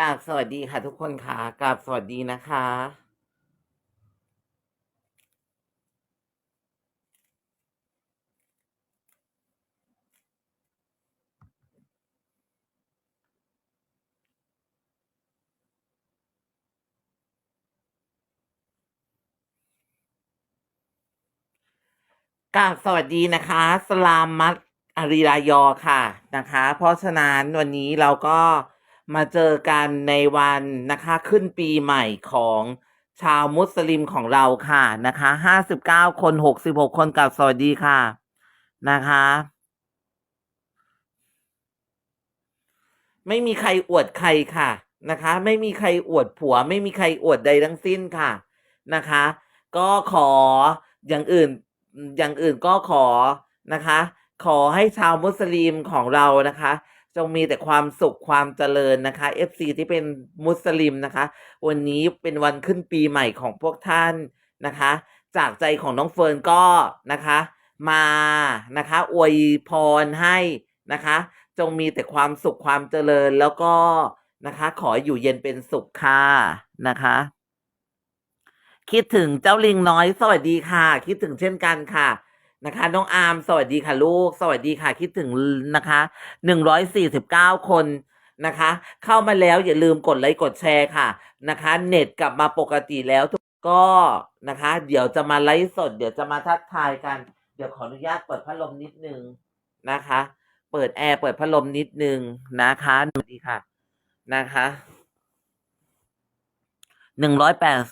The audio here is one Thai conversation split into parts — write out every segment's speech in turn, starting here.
กราบสวัสดีค่ะทุกคนค่ะกราบสวัสดีนะคะ กราบสวัสดีนะคะ สลามมัตอารีรายอค่ะนะคะ เพราะฉะนั้นวันนี้เราก็ มาเจอกันในวันนะคะขึ้นปีใหม่ของชาวมุสลิมของเราค่ะนะคะห้าสิบเก้าคนหกสิบหกคนกับสวัสดีค่ะ นะคะ ไม่มีใครอวดใครค่ะนะคะ ไม่มีใครอวดผัว ไม่มีใครอวดใดทั้งสิ้นค่ะนะคะ ก็ขออย่างอื่นอย่างอื่นก็ขอนะคะ ขอให้ชาวมุสลิมของเรานะคะ จงมีแต่ความสุขความเจริญนะคะ FC ที่เป็นมุสลิมนะคะ วันนี้เป็นวันขึ้นปีใหม่ของพวกท่านนะคะ จากใจของน้องเฟิร์นก็นะคะ มานะคะ อวยพรให้นะคะ จงมีแต่ความสุขความเจริญแล้วก็นะคะ ขออยู่เย็นเป็นสุขค่ะนะคะ คิดถึงเจ้าลิงน้อยสวัสดีค่ะ คิดถึงเช่นกันค่ะ นะคะ น้องอาร์มสวัสดีค่ะลูก สวัสดีค่ะคิดถึงนะคะหนึ่งร้อยสี่สิบเก้าคนนะคะ เข้ามาแล้วอย่าลืมกดไลค์กดแชร์ค่ะนะคะ เน็ตกลับมาปกติแล้วกก็นะคะ เดี๋ยวจะมาไลฟ์สด เดี๋ยวจะมาทักทายกัน เดี๋ยวขออนุญาตเปิดพัดลมนิดนึงนะคะ เปิดแอร์เปิดพัดลมนิดนึงนะคะสวัสดีค่ะนะคะหนึ่งร้อยแปด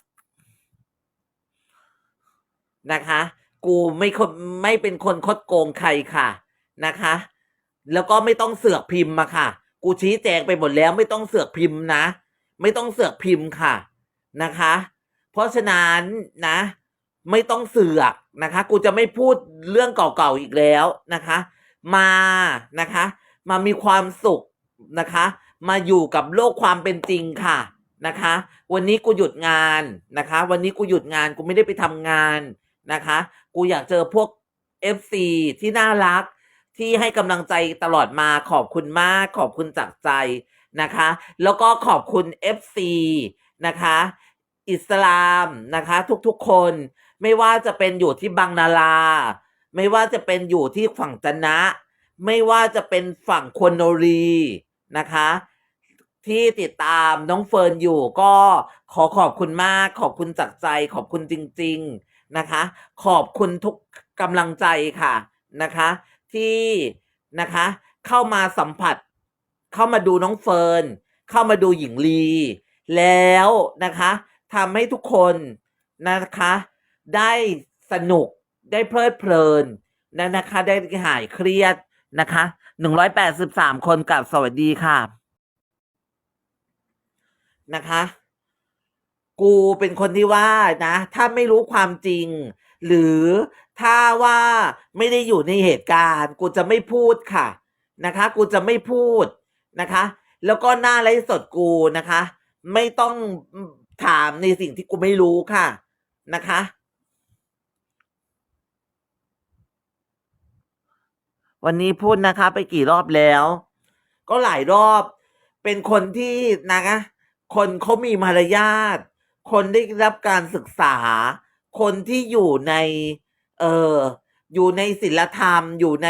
นะคะ กูไม่คนไม่เป็นคนคดโกงใครค่ะนะคะ แล้วก็ไม่ต้องเสือกพิมพ์มาค่ะ กูชี้แจงไปหมดแล้วไม่ต้องเสือกพิมพ์นะ ไม่ต้องเสือกพิมพ์ค่ะนะคะ เพราะฉะนั้นนะ ไม่ต้องเสือกนะคะ กูจะไม่พูดเรื่องเก่าๆอีกแล้วนะคะ มานะคะ มามีความสุขนะคะ มาอยู่กับโลกความเป็นจริงค่ะนะคะ วันนี้กูหยุดงานนะคะ วันนี้กูหยุดงานกูไม่ได้ไปทำงานนะคะ กูอยากเจอพวก FC ที่น่ารัก ที่ให้กำลังใจตลอดมาขอบคุณมาก ขอบคุณจากใจนะคะ แล้วก็ขอบคุณ FC นะคะ อิสลามนะคะ ทุกๆคนไม่ว่าจะเป็นอยู่ที่บังนาลา ไม่ว่าจะเป็นอยู่ที่ฝั่งจันนะ ไม่ว่าจะเป็นฝั่งควนโนรีนะคะ ที่ติดตามน้องเฟิร์นอยู่ก็ขอขอบคุณมาก ขอบคุณจากใจขอบคุณจริง ๆ นะคะ ขอบคุณทุกกำลังใจค่ะนะคะ ที่นะคะ เข้ามาสัมผัส เข้ามาดูน้องเฟิร์นเข้ามาดูหญิงลี แล้วนะคะทำให้ทุกคนนะคะ ได้สนุกได้เพลิดเพลินนะนะคะ ได้หายเครียดนะคะหนึ่งร้อยแปดสิบสามคนกับสวัสดีค่ะ นะคะ กูเป็นคนที่ว่านะ ถ้าไม่รู้ความจริง หรือถ้าว่าไม่ได้อยู่ในเหตุการณ์ กูจะไม่พูดค่ะ นะคะ กูจะไม่พูดนะคะ แล้วก็หน้าไลฟ์สดกูนะคะ ไม่ต้องถามในสิ่งที่กูไม่รู้ค่ะนะคะ วันนี้พูดนะคะ ไปกี่รอบแล้ว ก็หลายรอบเป็นคนที่นะคะคนเขามีมารยาท คนได้รับการศึกษา คนที่อยู่ใน เอออยู่ในศิลธรรม อยู่ใน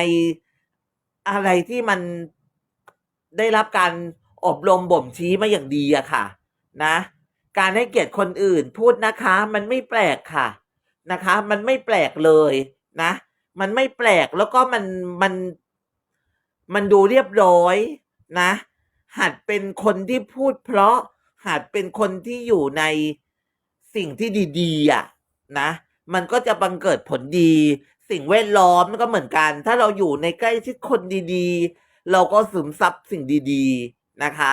อะไรที่มันได้รับการอบรมบ่มชี้มาอย่างดีอะค่ะ นะ การให้เกียรติคนอื่นพูดนะคะ มันไม่แปลกค่ะ นะคะ มันไม่แปลกเลยนะ มันไม่แปลกแล้วก็มันมันมันดูเรียบร้อยนะ หัดเป็นคนที่พูดเพราะหัดเป็นคนที่อยู่ใน สิ่งที่ดีๆอะนะ มันก็จะบังเกิดผลดี สิ่งแวดล้อมก็เหมือนกัน ถ้าเราอยู่ในใกล้ชิดคนดีๆ เราก็ซึมซับสิ่งดีๆนะคะ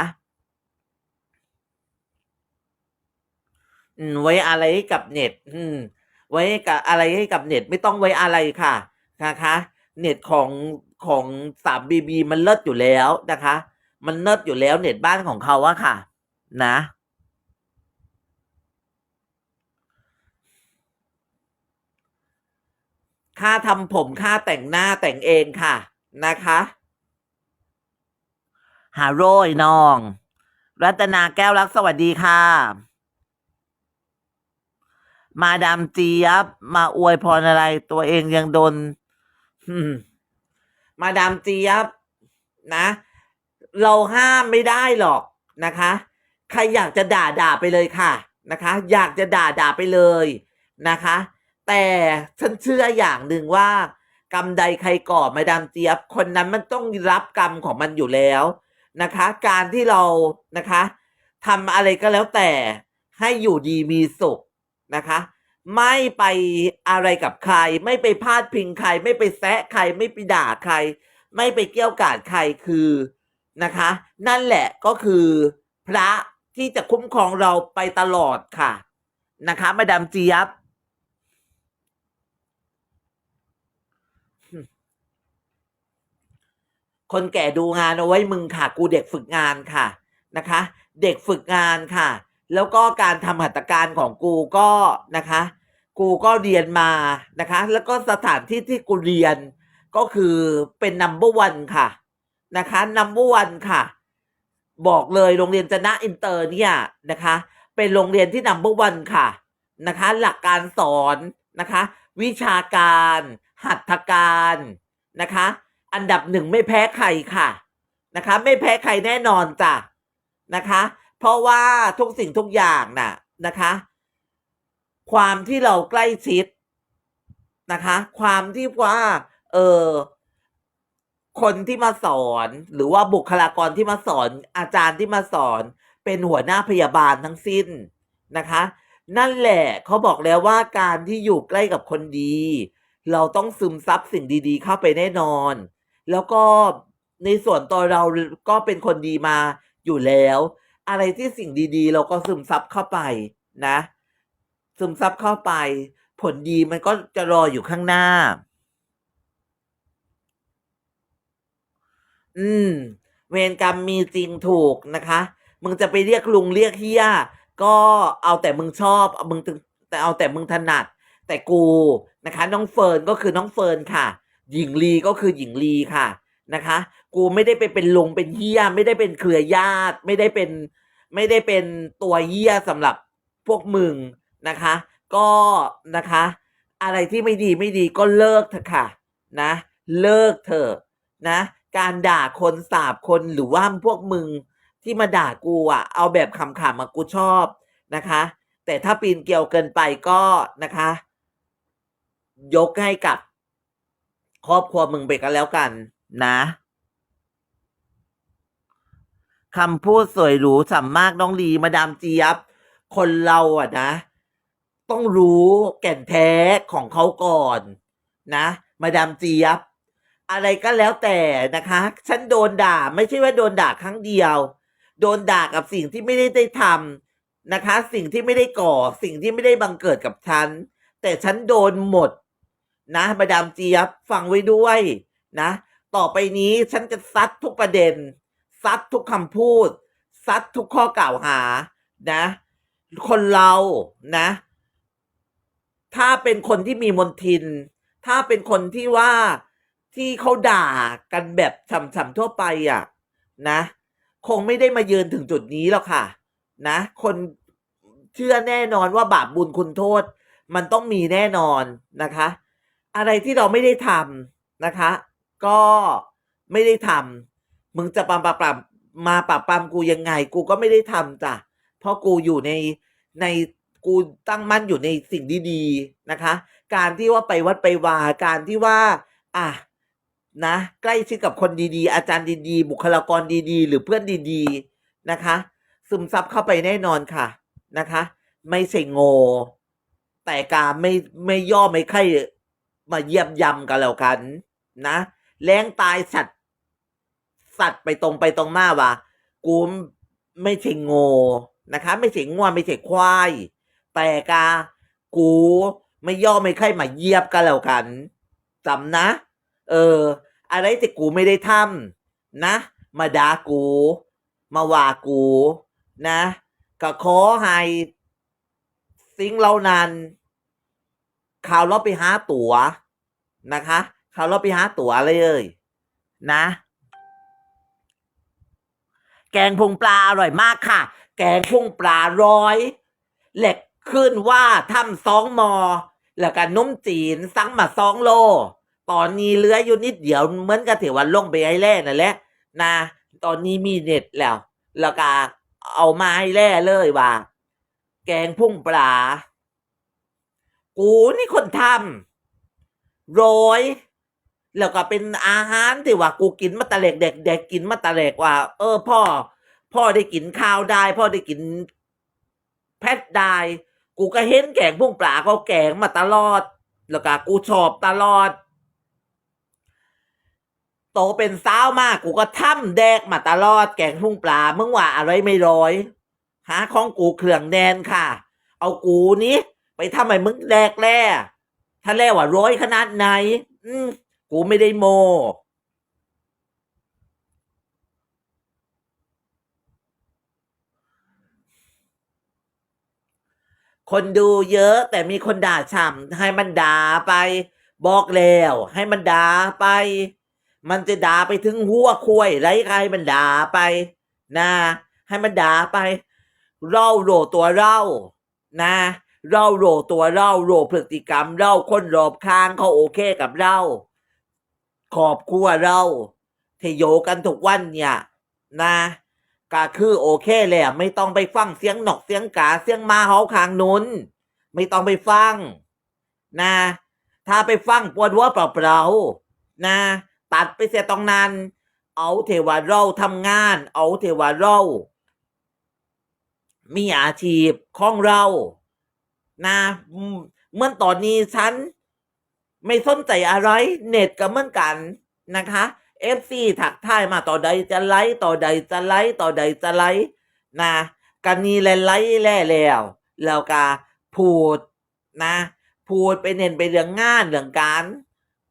อืมไว้อะไรให้กับเน็ต อืม ไว้กับอะไรให้กับเน็ตไม่ต้องไว้อะไรค่ะ นะคะ เน็ตของของสามบีบีมันเลิศอยู่แล้วนะคะ มันเลิศอยู่แล้วเน็ตบ้านของเขาอะค่ะ นะ ค่าทำผมค่าแต่งหน้าแต่งเองค่ะนะคะฮาโรยน้อง รัตนาแก้วรักสวัสดีค่ะ มาดามเจี๊ยบ มาอวยพรอะไร ตัวเองยังโดนมมาดามเจี๊ยบนะ เราห้ามไม่ได้หรอกนะคะ ใครอยากจะด่าด่าไปเลยค่ะนะคะ อยากจะด่าด่าไปเลยนะคะ แต่ฉันเชื่ออย่างหนึ่งว่ากรรมใดใครก่อมาดามเจี๊ยบ คนนั้นมันต้องรับกรรมของมันอยู่แล้วนะคะ การที่เรานะคะทำอะไรก็แล้วแต่ให้อยู่ดีมีสุขนะคะ ไม่ไปอะไรกับใคร ไม่ไปพาดพิงใคร ไม่ไปแซะใคร ไม่ไปด่าใคร ไม่ไปเกี่ยวกาดใครคือนะคะ นั่นแหละก็คือพระที่จะคุ้มครองเราไปตลอดค่ะ นะคะ มาดามเจี๊ยบ คนแก่ดูงานเอาไว้มึงค่ะ กูเด็กฝึกงานค่ะนะคะ เด็กฝึกงานค่ะ แล้วก็การทำหัตถการของกูก็นะคะ กูก็เรียนมานะคะ แล้วก็สถานที่ที่กูเรียนก็คือเป็น number one ค่ะนะคะ number one ค่ะ บอกเลยโรงเรียนจนะอินเตอร์เนี่ยนะคะ เป็นโรงเรียนที่ number one ค่ะนะคะ หลักการสอนนะคะ วิชาการ หัตถการนะคะ อันดับหนึ่งไม่แพ้ใครค่ะนะคะ ไม่แพ้ใครแน่นอนจ้ะนะคะ เพราะว่าทุกสิ่งทุกอย่างน่ะนะคะ ความที่เราใกล้ชิดนะคะ ความที่ว่าเออคนที่มาสอน หรือว่าบุคลากรที่มาสอน อาจารย์ที่มาสอน เป็นหัวหน้าพยาบาลทั้งสิ้นนะคะ นั่นแหละเขาบอกแล้วว่าการที่อยู่ใกล้กับคนดี เราต้องซึมซับสิ่งดีๆ เข้าไปแน่นอน แล้วก็ในส่วนตัวเราก็เป็นคนดีมาอยู่แล้ว อะไรที่สิ่งดีๆ เราก็ซึมซับเข้าไปนะ ซึมซับเข้าไป ผลดีมันก็จะรออยู่ข้างหน้า อืม เวรกรรมมีจริงถูกนะคะ มึงจะไปเรียกลุงเรียกเฮียก็เอาแต่มึงชอบเอามึงถึงแต่เอาแต่มึงถนัด แต่กูนะคะ น้องเฟิร์นก็คือน้องเฟิร์นค่ะ หญิงลีก็คือหญิงลีค่ะนะคะ กูไม่ได้ไปเป็นลุงเป็นเฮียไม่ได้เป็นเครือญาติ ไม่ได้เป็นไม่ได้เป็นตัวเฮียสำหรับพวกมึงนะคะ ก็นะคะ อะไรที่ไม่ดีไม่ดีก็เลิกเถอะค่ะนะ เลิกเถอะนะ การด่าคนสาบคนหรือว่าพวกมึงที่มาด่ากูอะ เอาแบบขำๆมากูชอบนะคะ แต่ถ้าปีนเกลียวเกินไปก็นะคะ ยกให้กับ ครอบครัวมึงไปกันแล้วกัน นะคำพูดสวยหรูสัมมากน้องลีมาดามเจี๊ยบ คนเราอะนะ ต้องรู้แก่นแท้ของเขาก่อน นะ มาดามเจี๊ยบ อะไรก็แล้วแต่นะคะ ฉันโดนด่า ไม่ใช่ว่าโดนด่าครั้งเดียว โดนด่ากับสิ่งที่ไม่ได้ได้ทำนะคะ สิ่งที่ไม่ได้ก่อ สิ่งที่ไม่ได้บังเกิดกับฉัน แต่ฉันโดนหมด นะมาดามเจี๊ยบฟังไว้ด้วยนะ ต่อไปนี้ฉันจะซัดทุกประเด็น ซัดทุกคำพูด ซัดทุกข้อกล่าวหานะ คนเรานะ ถ้าเป็นคนที่มีมนทิน ถ้าเป็นคนที่ว่าที่เขาด่ากันแบบฉ่ำๆทั่วไปอะ นะ คงไม่ได้มายืนถึงจุดนี้หรอกค่ะ นะ คนเชื่อแน่นอนว่าบาปบุญคุณโทษ มันต้องมีแน่นอนนะคะ อะไรที่เราไม่ได้ทำนะคะ ก็ไม่ได้ทำมึงจะปรับปรับรบมาปรับปรามกูยังไง กูก็ไม่ได้ทำจ้ะเพราะกูอยู่ในในกูตั้งมั่นอยู่ในสิ่งดีๆนะคะ การที่ว่าไปวัดไปวาการที่ว่า อะนะ ใกล้ชิดกับคนดีๆ อาจารย์ดีๆ บุคลากรดีๆ หรือเพื่อนดีๆนะคะ ซึมซับเข้าไปแน่นอนค่ะนะคะ ไม่ใช่โง่แต่การไม่ไม่ย่อไม่ใคร มาเยียบยำกันแล้วกันนะแรงตายสัตว์สัตว์ไปตรงไปตรงมาว่ะกูไม่ใช่โง่นะคะ ไม่ใช่ง่วไม่ใช่ควาย แต่กากูไม่ย่อไม่ใครมาเยียบกันแล้วกันจำนะ เออ อะไรที่กูไม่ได้ทำนะ มาด่ากู มาว่ากู นะ ก็ขอให้สิ่งเหล่านั้น ข่าวเราไปหาตั๋วนะคะข่าวเราไปหาตั๋วเลยนะ แกงพุงปลาอร่อยมากค่ะ แกงพุงปลาร้อย เหล็กขึ้นว่าทำสองมอ แล้วก็นุ่มจีนสั่งมาสองโล ตอนนี้เหลืออยู่นิดเดียวเหมือนกับที่ว่าลงไปไอ้แร่นั่นแหละนะ ตอนนี้มีเน็ตแล้ว แล้วก็เอามาให้แร่เลยว่า แกงพุ่งปลา กูนี่คนทำโรยแล้วก็เป็นอาหารที่ว่า กูกินมาตะเล็กเด็กเด็กกินมาตะเล็กว่า เออ พ่อ พ่อได้กินข้าวได้ พ่อได้กินแพทได้ กูก็เห็นแกงพุ่งปลาเขาแกงมาตลอด แล้วก็กูชอบตลอดโตเป็นสาวมากกูก็ทำแดกมาตลอดแกงพุ่งปลามึงว่าอะไรไม่ร้อย หาของกูเครื่องแดนค่ะ เอากูนี้ ไปทำให้มึงแดกแล่ถ้าแล่ว่าร้อยขนาดไหน อืมกูไม่ได้โม คนดูเยอะแต่มีคนด่าฉ่ำให้มันด่าไป บอกแล้ว ให้มันด่าไป มันจะด่าไปถึงหัวคุยไรใครมันด่าไป นะ ให้มันด่าไปเราโรตัวเรานะ เราโรตัวเราโรพฤติกรรม เราคนรอบข้างเขาโอเคกับเราขอบครัวเราเทโยกันทุกวันเนี่ยนะก็คือโอเคเลยอะไม่ต้องไปฟังเสียงหนกเสียงกาเสียงมาเฮาคางนุนไม่ต้องไปฟัง นะ ถ้าไปฟังปวดหัวเปล่าๆนะ ตัดไปเสียตรงนั้น เอาเทวาเราทำงาน เอาเทวาเรา มีอาชีพของเรา นะเมื่อตอนนี้ฉัน ไม่สนใจอะไร เน็ตก็เหมือนกันนะคะเอฟซีถักทายมาต่อใดจะไลค์ต่อใดจะไลค์ต่อใดจะไลค์นะกันนี้แลไลค์แล่แล้วแล้วก็พูดนะ พูดไปเน้นไปเรื่องงานเรื่องการ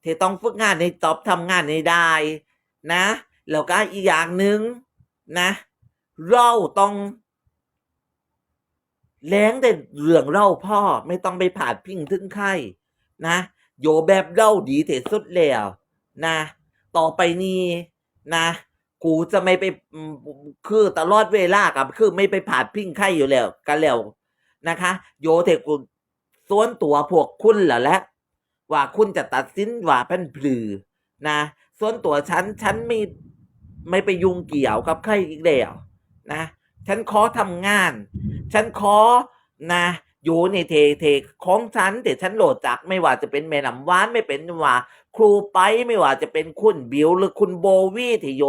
ที่ต้องฝึกงานในจอบทำงานในได้นะแล้วก็อีกอย่างหนึ่งนะ เราต้อง แล้งแต่เรื่องเราพ่อไม่ต้องไปผ่าพิงถึงใครนะโยแบบเราดีที่สุดแล้วนะ ต่อไปนี้นะกูจะไม่ไปคือตลอดเวลากับคือไม่ไปผ่าพิงใครอยู่แล้วกันแล้วนะคะ โยเทกูส่วนตัวพวกคุณเหรอแหละว่าคุณจะตัดสินว่าเป็นพลือนะส่วนตัวฉันฉันไม่ไม่ไปยุ่งเกี่ยวกับใครอีกแล้วนะ ฉันขอทำงาน ฉันขอนะอยู่ในเทเทของฉันแต่ฉันโหลดจากไม่ว่าจะเป็นแม่น้ำหวานไม่เป็นว่าครูไปไม่ว่าจะเป็นคุณบิวหรือคุณโบวี่ที่โย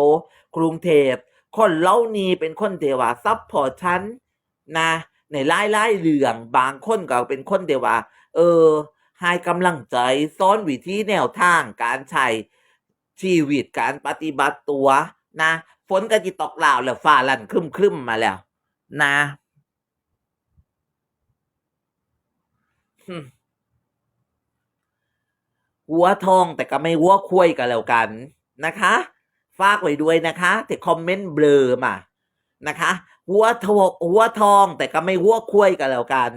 กรุงเทพคนเล่านีเป็นคนเทว่าซับพอร์ตฉันนะในไล่ไล่เรื่องบางคนก็เป็นคนเทว่าเออให้กำลังใจซ้อนวิธีแนวทางการใช้ชีวิตการปฏิบัติตัวนะฝนก็จิตกลาวแล้วฟ้าลั่นครึมครึมมาแล้ว นะ หัวทองแต่ก็ไม่หัวคุยกันแล้วกันนะคะ ฝากไว้ด้วยนะคะแต่คอมเมนต์เบลอมานะคะหัวทองหัวทองแต่ก็ไม่หัวคุยกันแล้วกัน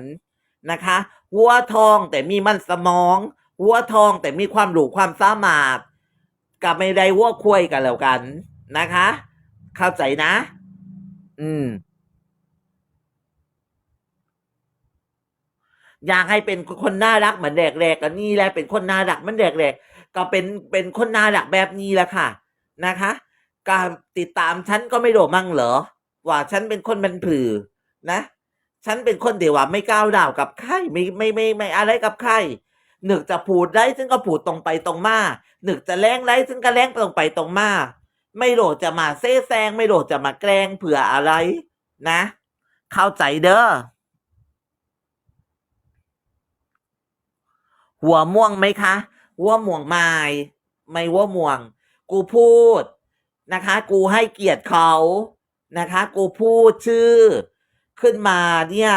นะคะหัวทองแต่มีมันสมองหัวทองแต่มีความรู้ความสามารถกับไม่ได้หัวคุยกันแล้วกันนะคะ เข้าใจนะ อืม อยากให้เป็นคนน่ารักเหมือนแรกๆกันนี่แหละเป็นคนน่ารักมือนแรกๆก็เป็นเป็นคนน่ารักแบบนี้แหละค่ะนะคะการติดตามฉันก็ไม่โดมั่งเหรอ ว่าฉันเป็นคนมันผือนะ ฉันเป็นคนเดียวว่าไม่ก้าวด่าวกับใครไม่ไม่ไม่ไม่อะไรกับใครหนึกจะพูดได้ฉันก็พูดตรงไปตรงมาหนึกจะแรงไรฉันก็แรงตรงไปตรงมาไม่โหลดจะมาเซ่แซง ไม่โหลดจะมาแกล้งเผื่ออะไรนะ เข้าใจเด้อ หัวม่วงไหมคะหัวม่วงไม่ไม่หัวม่วง กูพูดนะคะ กูให้เกียรติเขานะคะ กูพูดชื่อ ขึ้นมาเนี่ย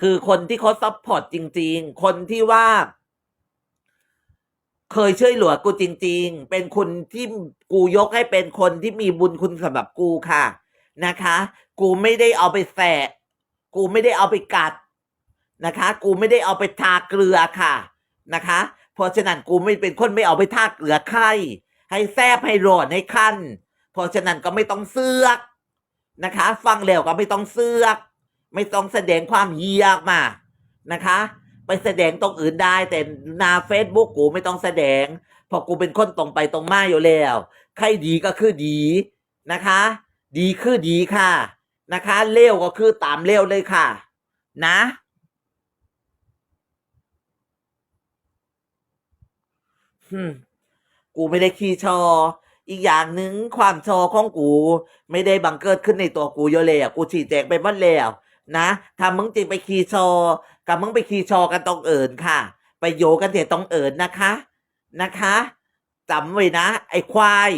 คือคนที่เขาซัพพอร์ตจริง ๆ คนที่ว่า เคยช่วยเหลือกูจริง ๆ เป็นคนที่กูยกให้เป็นคนที่มีบุญคุณสำหรับกูค่ะ นะคะ กูไม่ได้เอาไปแสะกูไม่ได้เอาไปกัด นะคะ กูไม่ได้เอาไปทาเกลือค่ะนะคะ เพราะฉะนั้นกูไม่เป็นคนไม่เอาไปทาเกลือใครให้แซบให้ร้อนให้ขั้นเพราะฉะนั้นก็ไม่ต้องเสือกนะคะ ฟังแล้วก็ไม่ต้องเสือก ไม่ต้องแสดงความเยียกมานะคะ ไปแสดงตรงอื่นได้แต่นาเฟซบุ๊กกูไม่ต้องแสดงเพราะกูเป็นคนตรงไปตรงมาอยู่แล้วใครดีก็คือดีนะคะ ดีคือดีค่ะ นะคะเลวก็คือตามเลวเลยค่ะ นะ อืม กูไม่ได้ขี่ชอ อีกอย่างหนึ่งความชอของกู ไม่ได้บังเกิดขึ้นในตัวกูอยู่แล้วกูชี้แจกไปหมดแล้วนะถ้ามึงจริงไปขี่ชอ กับมึงไปขี่ชอกันตรงเอิญค่ะ ไปโยกันเถอะตรงเอิญนะคะ นะคะจำไว้นะ ไอ้ควาย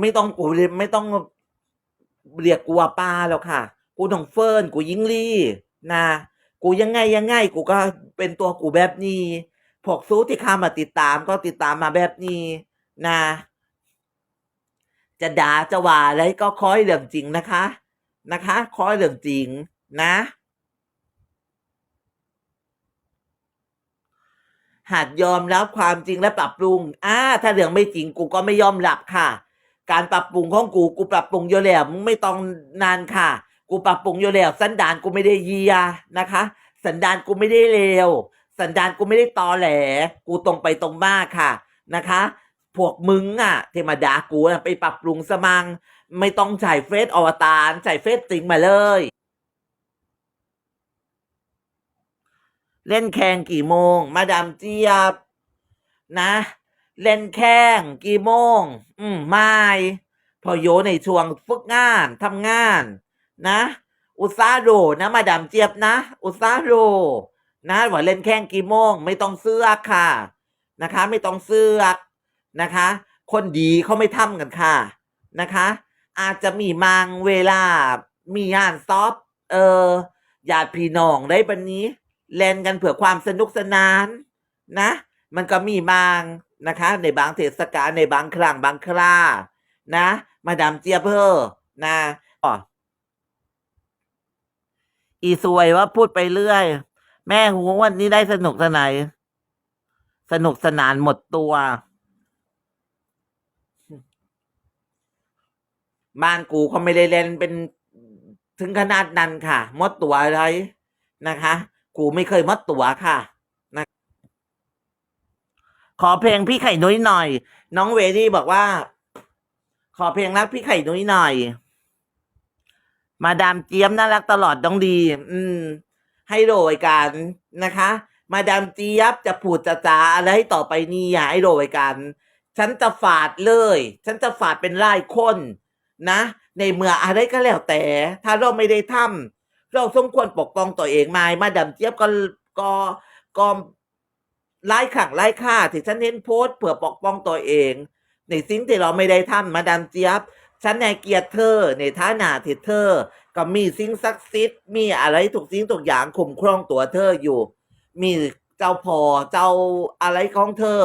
ไม่ต้องกูไม่ต้องเรียกกูว่าป้าแล้วค่ะ กูต้องเฟิร์นกูยิงลี่นะกูยังไงยังไงกูก็เป็นตัวกูแบบนี้พวกซูที่ข้ามาติดตามก็ติดตามมาแบบนี้นะ จะด่าจะว่าอะไรก็คอยเรื่องจริงนะคะ นะคะคอยเรื่องจริงนะหัดยอมรับความจริงและปรับปรุงอ่าถ้าเรื่องไม่จริงกูก็ไม่ยอมรับค่ะ การปรับปรุงของกูกูปรับปรุงอยู่แล้วมึงไม่ต้องนานค่ะ กูปรับปรุงอยู่แล้วสันดานกูไม่ได้เยียนะคะ สันดานกูไม่ได้เลวสันดานกูไม่ได้ตอแหล กูตรงไปตรงมาค่ะนะคะพวกมึงอะเทมาดากูนะไปปรับปรุงสมัง ไม่ต้องใช้เฟซอวตารใช้เฟซจริงมาเลย เล่นแข่งกี่โมง มาดามเจี๊ยบนะ เล่นแข่งกี่โมง อืมไม่พอโยในช่วงฝึกงานทำงาน นะ อุตสาโดนะมาดามเจี๊ยบนะ อุตสาโดนะว่าเล่นแข่งกี่โมง ไม่ต้องเสื้อค่ะ นะคะ ไม่ต้องเสื้อนะคะ คนดีเขาไม่ทำกันค่ะ นะคะ อาจจะมีมังเวลา มีงานซอฟเออญาติพี่น้องได้บันนี้ เล่นกันเผื่อความสนุกสนาน นะ มันก็มีบาง นะคะ ในบางเทศกาลในบางครั้งบางครานะ มาดามเจียเพอนะอ๋ออีสวยว่าพูดไปเรื่อย แม่หูวันนี้ได้สนุกสนานสนุกสนานหมดตัว บ้านกูเขาไม่ได้เล่นเป็นถึงขนาดนั้นค่ะ มดตัวอะไรนะคะ กูไม่เคยมดตัวค่ะนะ ขอเพลงพี่ไข่นุ้ยหน่อย น้องเวดี้บอกว่า ขอเพลงรักพี่ไข่นุ้ยหน่อย มาดามเจี๊ยบน่ารักตลอดต้องดี อืม ให้โรยกันนะคะ มาดามเจี๊ยบจะพูดจะจาอะไรให้ต่อไปนี่อย่าให้โรยกัน ฉันจะฝาดเลย ฉันจะฝาดเป็นรายคน นะ ในเมื่ออะไรก็แล้วแต่ ถ้าเราไม่ได้ทำเราสมควรปกป้องตัวเองไหมมาดามเจี๊ยบก็ก็ก็ ไล่ขังไล่ฆ่าที่ฉันเห็นโพสเพื่อปกป้องตัวเองในสิ่งที่เราไม่ได้ทำมาดามเจี๊ยบฉันในเกียรติเธอในฐานะที่เธอ ก็มีสิ่งศักดิ์สิทธิ์มีอะไรทุกสิ่งทุกอย่างคุ้มครองตัวเธออยู่ มีเจ้าพ่อเจ้าอะไรของเธอ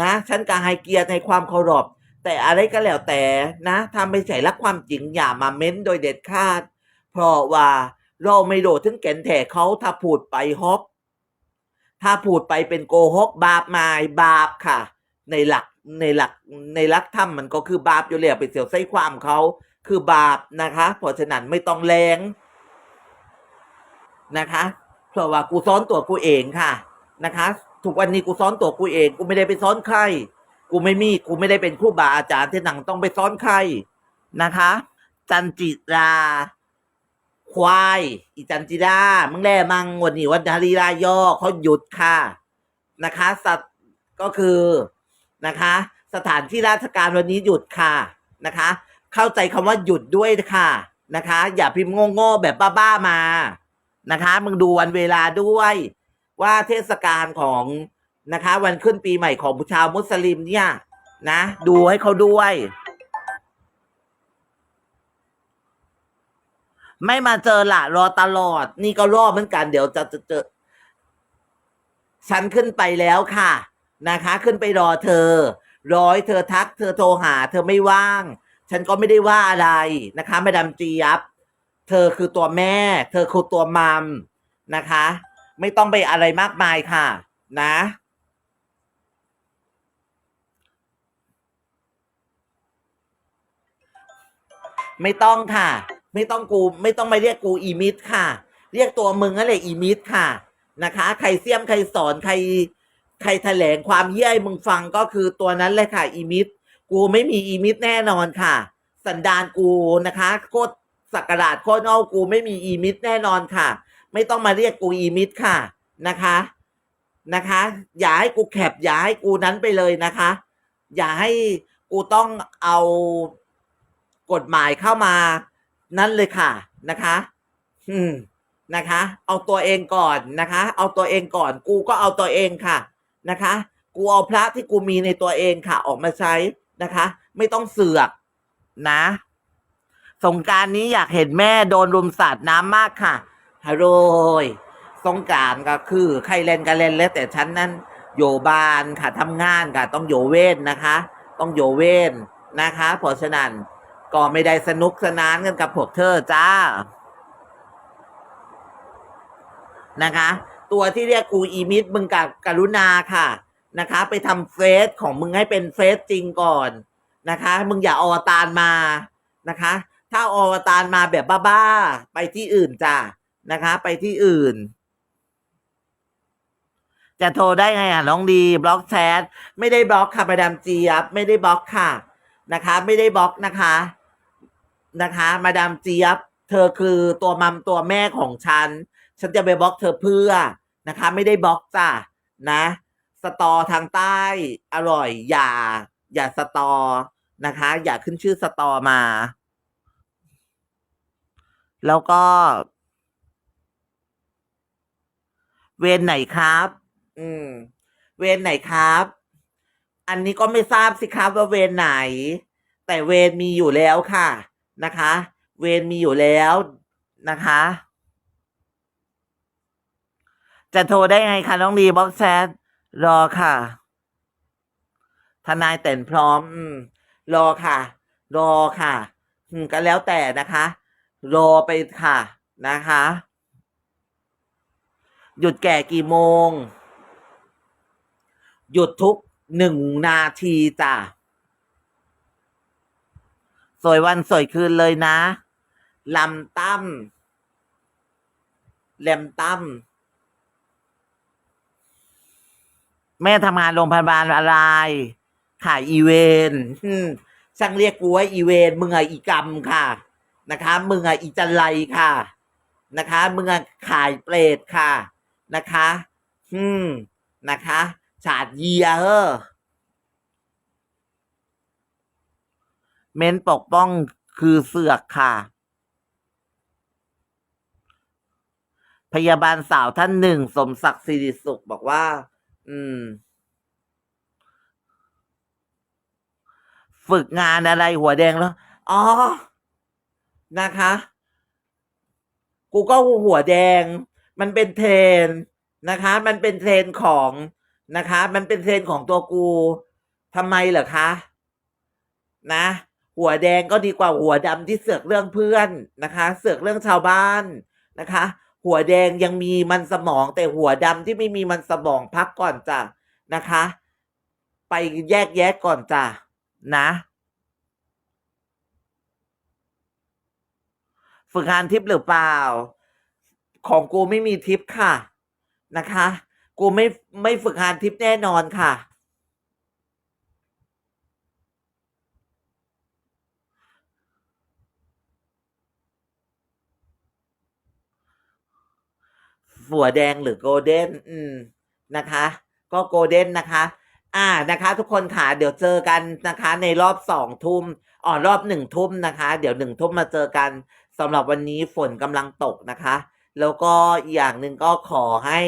นะ ฉันก็ให้เกียรติให้ความเคารพแต่อะไรก็แล้วแต่นะถ้าไม่ใช่รักความจริงอย่ามาเม้นโดยเด็ดขาด เพราะว่าเราไม่โดดถึงแก่นแท้เขาถ้าพูดไปฮอก ถ้าพูดไปเป็นโกหกบาปหมายบาปค่ะ ในหลักในหลักในหลักธรรมมันก็คือบาปอยู่แล้วไปเสียวไส้ความเขาคือบาปนะคะเพราะฉะนั้นไม่ต้องแรงนะคะเพราะว่ากูซ้อนตัวกูเองค่ะนะคะทุกวันนี้กูซ้อนตัวกูเองกูไม่ได้ไปซ้อนใครกูไม่มีกูไม่ได้เป็นครูบาอาจารย์ที่หนังต้องไปซ้อนใครนะคะ จันจิรา ควาย อีจันจิรามึงแล่มังวันนี้วันดารีรายอเขาหยุดค่ะนะคะ สัตว์ก็คือนะคะ สถานที่ราชการวันนี้หยุดค่ะนะคะ เข้าใจคำว่าหยุดด้วยค่ะนะคะ อย่าพิมพ์โง่ๆแบบบ้าๆมานะคะ มึงดูวันเวลาด้วย ว่าเทศกาลของนะคะ วันขึ้นปีใหม่ของชาวมุสลิมเนี่ยนะ ดูให้เขาด้วย ไม่มาเจอละรอตลอด นี่ก็รอเหมือนกัน เดี๋ยวจะจะเจอฉันขึ้นไปแล้วค่ะ นะคะ ขึ้นไปรอเธอ ร้อยเธอทัก เธอโทรหา เธอไม่ว่าง ฉันก็ไม่ได้ว่าอะไรนะคะมาดามจียบเธอคือตัวแม่ เธอคือตัวมัมนะคะ ไม่ต้องไปอะไรมากมายค่ะ นะไม่ต้องค่ะ ไม่ต้องกูไม่ต้องมาเรียกกูอีมิดค่ะ เรียกตัวมึงนั่นแหละอีมิดค่ะนะคะ ใครเสียมใครสอนใคร ใครแถลงความเยี่ยมึงฟังก็คือตัวนั้นเลยค่ะ อีมิดกูไม่มีอีมิดแน่นอนค่ะ สันดานกูนะคะโคตรสักระดาษโคตรเงากูไม่มีอีมิดแน่นอนค่ะ ไม่ต้องมาเรียกกูอีมิดค่ะนะคะนะคะ อย่าให้กูแคปอย่าให้กูนั้นไปเลยนะคะ อย่าให้กูต้องเอากฎหมายเข้ามา นั่นเลยค่ะนะคะ อืมนะคะ เอาตัวเองก่อนนะคะ เอาตัวเองก่อน กูก็เอาตัวเองค่ะนะคะ กูเอาพระที่กูมีในตัวเองค่ะ ออกมาใช้นะคะ ไม่ต้องเสือกนะ สงการนี้อยากเห็นแม่โดนรุมสาดน้ำมากค่ะฮัลโหลสงการก็คือ ใครเล่นก็เล่นแล้วแต่ฉันนั้นอยู่บ้านค่ะทำงานค่ะ ต้องโยเว้นนะคะ ต้องโยเว้นนะคะเพราะฉะนั้น ก็ไม่ได้สนุกสนานกันกับพวกเธอจ้า นะคะ ตัวที่เรียกกูอีมิดมึงกับกรุณาค่ะ นะคะ ไปทำเฟซของมึงให้เป็นเฟซจริงก่อนนะคะ มึงอย่าอวตารมานะคะ ถ้าอวตารมาแบบบ้าๆไปที่อื่นจ้ะนะคะ ไปที่อื่นจะโทรได้ไงอะน้องดีบล็อกแชทไม่ได้บล็อกค่ะมาดามจี๊ยบไม่ได้บล็อกค่ะนะคะ ไม่ได้บล็อกนะคะ นะคะ มาดามเจี๊ยบ เธอคือตัวมัมตัวแม่ของฉัน ฉันจะไปบล็อกเธอเพื่อนะคะ ไม่ได้บล็อกจ้ะนะ สตอทางใต้อร่อย อย่า อย่าสตอนะคะ อย่าขึ้นชื่อสตอมา แล้วก็ เวรไหนครับ อืม เวรไหนครับ อันนี้ก็ไม่ทราบสิครับว่าเวรไหน แต่เวรมีอยู่แล้วค่ะ นะคะ เวรมีอยู่แล้วนะคะ จะโทรได้ไงคะน้องดีบ็อกแซดรอค่ะ ทนายแต่นพร้อมอืมรอค่ะ รอค่ะอืมก็แล้วแต่นะคะ รอไปค่ะนะคะ หยุดแก่กี่โมง หยุดทุกหนึ่งนาทีจ้ะ สวยวันสวยคืนเลยนะลำตั้มแลมตั้มแม่ทำงานโรงพยาบาลอะไร ขายอีเวนช่างเรียกกูว่าอีเวนมึงอะอีกรรมค่ะ นะคะ มึงอะอีจันไรค่ะ นะคะ มึงอะขายเปรตค่ะ นะคะ อืม นะคะ ฉาดเยียเออ เม้นปกป้องคือเสือกค่ะ พยาบาลสาวท่านหนึ่ง สมศักดิ์สิริสุขบอกว่า อืม ฝึกงานอะไรหัวแดงแล้ว อ๋อ นะคะ กูก็หัวแดง มันเป็นเทรนนะคะ มันเป็นเทรนของนะคะ มันเป็นเทรนของตัวกูทำไมเหรอคะ นะ หัวแดงก็ดีกว่าหัวดำที่เสือกเรื่องเพื่อนนะคะ เสือกเรื่องชาวบ้านนะคะ หัวแดงยังมีมันสมองแต่หัวดำที่ไม่มีมันสมองพักก่อนจ้ะนะคะ ไปแยกแยะก่อนจ้ะนะฝึกงานทิปหรือเปล่า ของกูไม่มีทิปค่ะนะคะ กูไม่ไม่ฝึกงานทิปแน่นอนค่ะ หัวแดงหรือโกลเด้นอืมนะคะ ก็โกลเด้นนะคะ อ่านะคะ ทุกคนค่ะเดี๋ยวเจอกันนะคะ ในรอบสองทุ่มอ๋อรอบหนึ่งทุ่มนะคะ เดี๋ยวหนึ่งทุ่มมาเจอกันสำหรับวันนี้ฝนกำลังตกนะคะ แล้วก็อีกอย่างหนึ่งก็ขอให้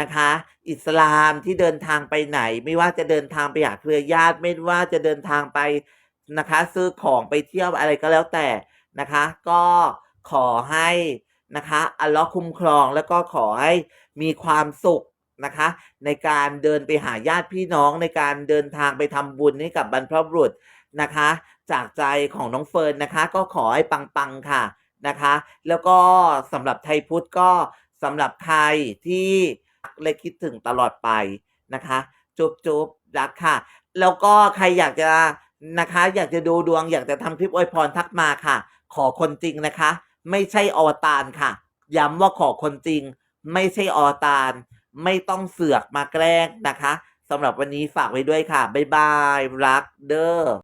นะคะ อิสลามที่เดินทางไปไหน ไม่ว่าจะเดินทางไปหาเครือญาติไม่ว่าจะเดินทางไปนะคะ ซื้อของไปเที่ยวอะไรก็แล้วแต่นะคะ ก็ขอให้ นะคะอัลลอฮ์คุ้มครองแล้วก็ขอให้มีความสุขนะคะ ในการเดินไปหาญาติพี่น้องในการเดินทางไปทำบุญให้กับบรรพบุรุษนะคะ จากใจของน้องเฟิร์นนะคะ ก็ขอให้ปังๆค่ะนะคะ แล้วก็สำหรับไทยพุทธก็สำหรับใครที่เลยคิดถึงตลอดไปนะคะจุบจุบรักค่ะ แล้วก็ใครอยากจะนะคะ อยากจะดูดวง อยากจะทำคลิปอวยพรทักมาค่ะ ขอคนจริงนะคะ ไม่ใช่อวตารค่ะ ย้ำว่าขอคนจริง ไม่ใช่อวตารไม่ต้องเสือกมาแกล้งนะคะสำหรับวันนี้ฝากไว้ด้วยค่ะ บ๊ายบาย รักเด้อ